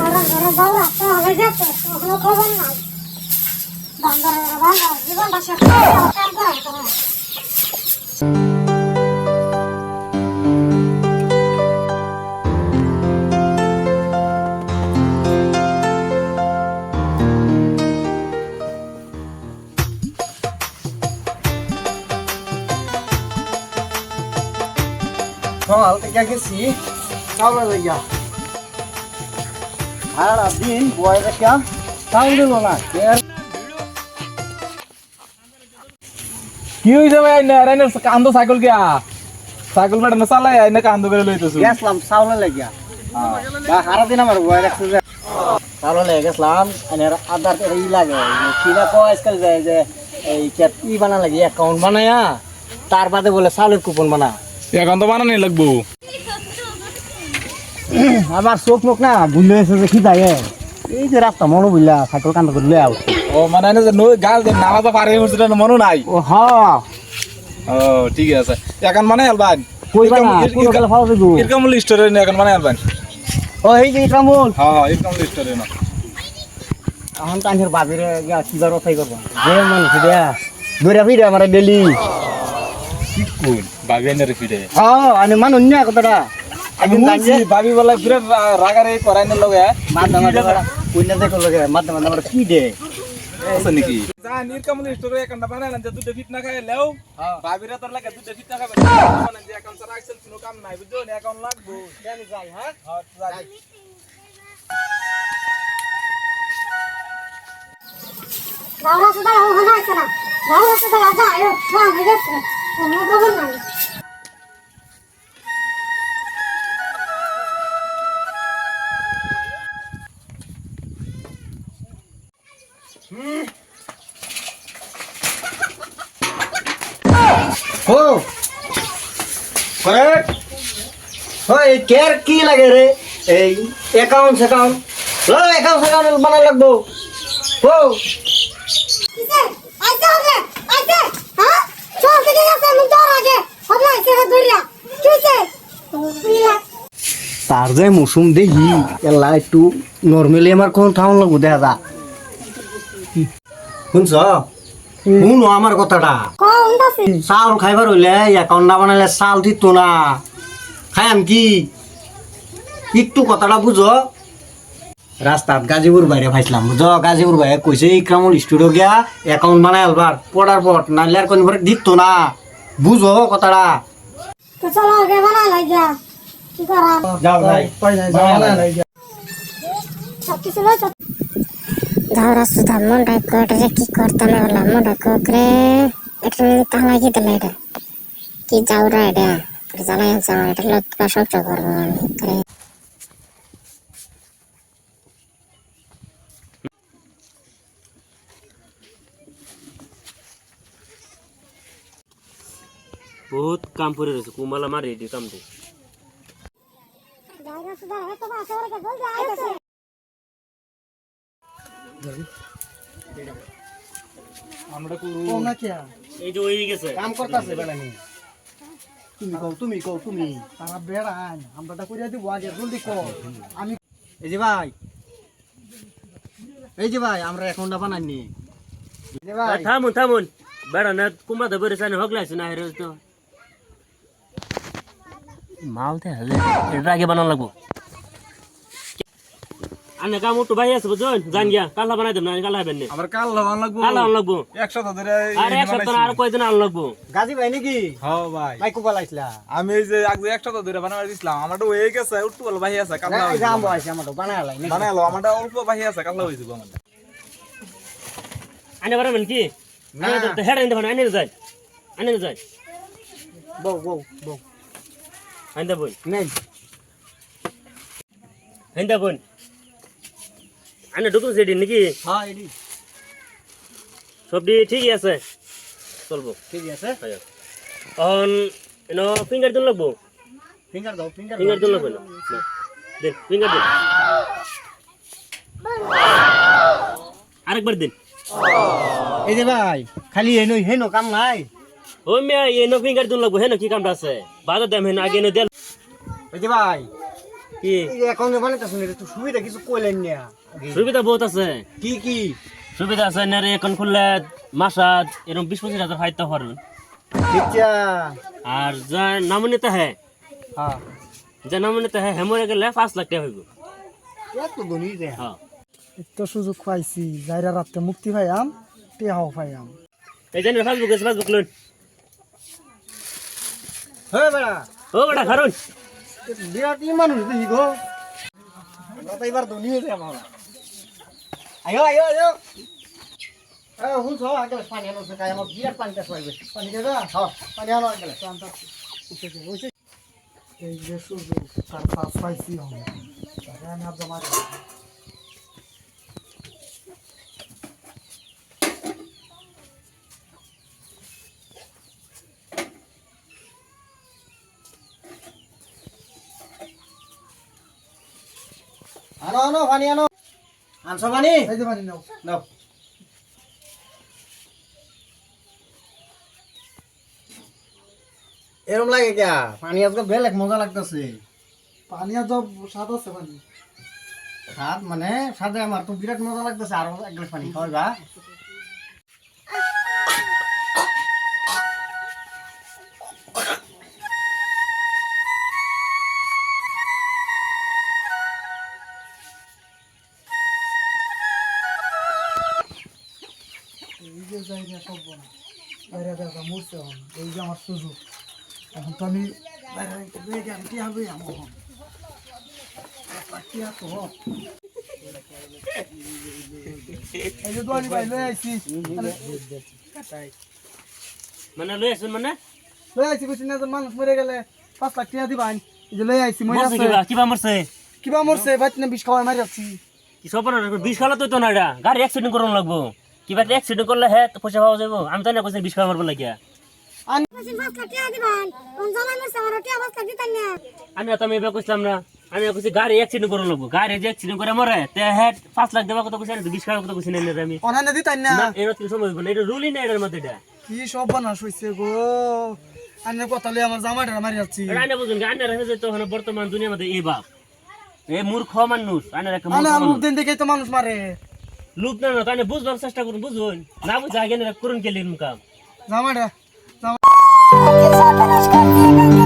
ঘরে ঘরে যাও রাস্তা হয়ে গেছে কোনো খবর নাই বান্দারে বান্দা জীবনটা শেষ করে দাও, তারপরে তোমার সকাল থেকে গেছি চাউলে লাগিয়া সারা দিন রেখা চাউল দিল না। কি হইছে ভাই? না রাইনে কান্দো সাইকেল গিয়া। সাইকেল মেডানো চালাই আইনে কান্দো করে লইতেছো। গেছিলাম চাউলে লাগিয়া। বা দিন আমার বয় রাখছে যে চাউলে লেগে গেছিলাম আর আধার ই লাগে। কিনা কয় আজকাল যায় যে এই কে- ই বানা লাগে অ্যাকাউন্ট বানায়া? তার বাদে বলে চাউলের কুপন বানা। এখন তো বানানি লাগবো। আমার চোখ মুখ না বুঝলে যে কি থাকে এই যে রাস্তা মনো বুঝলা সাইকেল কান্দ করলে আও ও মানে এনে যে নই গাল যে নালা তো পারে হচ্ছে না মনে নাই? ও হ। ও ঠিক আছে। এখন মানে আলবান। কই বানা কোন গেলে ফাও দিব এরকম লিস্টরে নে এখন মানে আলবান। ও এই যে কামুল হ্যাঁ হ্যাঁ এরকম লিস্টরে না এখন কানের বাবিরে গিয়া কিবার কথাই করবা যে মানুষ দেয়া দৌড়া ফিরে আমার ডেলি কি কোন ভাবি এনে রেফিডে হ্যাঁ আমি মানুষ নিয়া কথাটা আমি বুঝছি ভাবি বলা বিরাট রাগারে করাইনে লগে। মাধ্যম কইনা দেখো লগে মাধ্যম আমার কি দে? আছে নাকি? জান এরকম লিস্টরে এখন বানাই না যে দুটো ফিট না খাই লেও। ভাবিরা তোর লাগে দুটো ফিট না খাবে। মানে যে এখন সারা আইছেন কোনো কাম নাই বুঝছ? না এখন লাগবো। আমি যাই হ্যাঁ? হ্যাঁ যাই। যাও রাস্তা দাঁড়া ওখানে আছে না? যাও রাস্তা দাঁড়া যা আয়ো যা হয়ে গেছে কোনো খবর নাই। ওই কেয়ার কি লাগে রে? এই অ্যাকাউন্ট অ্যাকাউন্ট লো অ্যাকাউন্ট অ্যাকাউন্ট বানা লাগবো। ও কিসে আইছে হবে আইছে হ্যাঁ? তোর যে মৌসুম দেখি এলা একটু নর্মালি আমার কোন থাউন লাগবো দেখা যা শুনছ? শুনো আমার কথাটা। চাউল খাইবার হইলে অ্যাকাউন্ট না বানাইলে চাল দিত না। খাইম কি? একটু কথাটা বুঝো। রাস্তাত গাজীপুর বাইরে ফাইছিলাম বুঝো? গাজীপুর বাইরে কইছে ইকরামুল স্টুডিও গিয়া অ্যাকাউন্ট বানাই আলবার। পড়ার পর নাইলে আর কোন দিত না। বুঝো কথাটা। তো চলো আগে বানা লাগিয়া কি করা যাও ভাই। মুন্ডা কোট রে কি করতাম বলা মুন্ডা কোকরে এটা তাহলে কি দিলে এটা কি যাওরা এটা জানাই আছে আমার এটা লোক সহ্য করব আমি করে বহুত কাম করে রয়েছে কুমালা মারি রেডি কাম দে তো করু এই যে গেছে। কাম করতেছে বেলানি তুমি কও তুমি কও তুমি। তারা বেড়ান আমরা করিয়া দিব আগে জলদি কও। আমি এই যে ভাই। এই যে ভাই আমরা অ্যাকাউন্টটা বানাইনি এই যে ভাই। থামুন থামুন। বেড়া না কুমা ধরে বেড়ে হগলাইছে না হেরে তো। মালতে হলে। এটা আগে বানানো লাগবো। আনে কাম উঠো ভাই আছে বুঝুন জান গিয়া কালা বানাই দেব না কালা হবেন না। আমার লাগবো। আন লাগবো। ধরে আর আর কয়দিন আন লাগবো? গাজী ভাই নাকি? হ্যাঁ ভাই। ভাই আইসলা? আমি এই যে আগে একসাথে ধরে বানাই দিছিলাম আমারটা হয়ে গেছে উঠতে বল ভাই আছে কাল এই যে আম আইছে আমার তো লাই নাকি? বানাইলো আমারটা অল্প ভাই আছে কাল হয়েছিল আমারটা। আনে পারবেন কি? হেড আনতে আনে যায় আনে যায় বউ বউ বউ। আনতে বোন নেই আনতে বোন আনে ঢুকুন সেটি নাকি? হ্যাঁ এডি সবটি ঠিকই আছে? চলবো। ঠিক আছে। এখন এনো ফিঙ্গার দিন লাগবো? ফিঙ্গার দাও ফিঙ্গার ফিঙ্গার দিন লাগবে না? দিন ফিঙ্গার দিন আরেকবার দিন। এই যে ভাই খালি হেনো হেনো কাম নাই? ও মিয়া এনো ফিঙ্গার দিন লাগবো হেন কি কামটা আছে? বাজার দাম হেন আগে এনে দেন। এই যে ভাই কি? এখন যে বানাইতেছ না একটু সুবিধা কিছু কইলেন না। সুবিধা বহুত আছে। কি কি? সুবিধা আছে না রে এখন খুললে মাসাত এরকম বিশ পঁচিশ হাজার ফাইতে পারবেন আর যা নামনিতে হ্যাঁ হ্যাঁ। যা নামনিতে হ্যাঁ হেমরে গেলে পাঁচ লাখ টাকা হইব। এত ধনী রে হ্যাঁ। তো সুযোগ পাইছি যাইরা রাত্রে মুক্তি পাইয়াম টেহাও পাইয়াম এই জন্য ফেসবুক আছে ফেসবুক লোন হ্যাঁ বেড়া। ও বেটা খারুন বিরাট ই মানুষ দেখি গো এবার ধনী যাব আয়ো আয়ো আয়ো। এ হুন সব আগে পানি আনো কাই আমার বিরাট পানিটা পাইবে পানি দেবা হ্যাঁ। পানি আনো আগে এই যে সুযোগ তার পাস পাইছি আমি। আর জমা। আনো আনো পানি আনো। আনছো পানি এই যে পানি নাও। নাও। এরম লাগে কে? পানি আজকে বেলেগ মজা লাগতেছে। পানি আজ স্বাদ আছে পানি। স্বাদ মানে স্বাদে আমার তো বিরাট মজা লাগতেছে আর এক গ্লাস পানি খাওয়াই বা এই যে জায়গা সব বনা বাইরে দেখা মরছে এখন এই যে আমার সুযোগ এখন তো আমি বাইরে আমার মানে লই আসুন মানে? লই আইছি বুঝছি না মানুষ মরে গেলে পাঁচ লাখ এই যে লই আইছি মরে কিবা মরছে? কিবা মরছে বাইত না বিষ খাওয়াই মারি আছি কি সব বিষ খাওয়া তো না এটা। গাড়ি অ্যাক্সিডেন্ট করুন লাগবো। কিবা অ্যাক্সিডেন্ট করলে হ্যাঁ তো পয়সা পাওয়া যাব আমি তো না কইছি বিষ খাওয়া মারবো লাগিয়া না আমি তো আমি এবার কইছিলাম না। আমি কইছি গাড়ি অ্যাক্সিডেন্ট করুন লাগবো। গাড়ি যে অ্যাক্সিডেন্ট করে মরে তে হ্যাঁ পাঁচ লাখ দেওয়া কথা কইছি আমি তো বিষ খাওয়ার কথা কইছি না আমি। দিতাই না না এর কি সময় হইব না। এটা রুলই না এটার মধ্যে এটা। কি সব বানাস হইছে গো। আন্নের কথা লই আমার জামাইটা মারি যাচ্ছি আইনা বুঝুন ওখানে বর্তমান দুনিয়ার মধ্যে এই বাপ। এই মূর্খ মানুষ আইনা রেখে মূর্খ মানুষ। মুখ দিন দেখেই তো মানুষ মারে। লুক না না তাহলে বুঝবার চেষ্টা করুন, বুঝুন। না বুঝে আগে করুন কে লিখুন কাম জিনিস করতে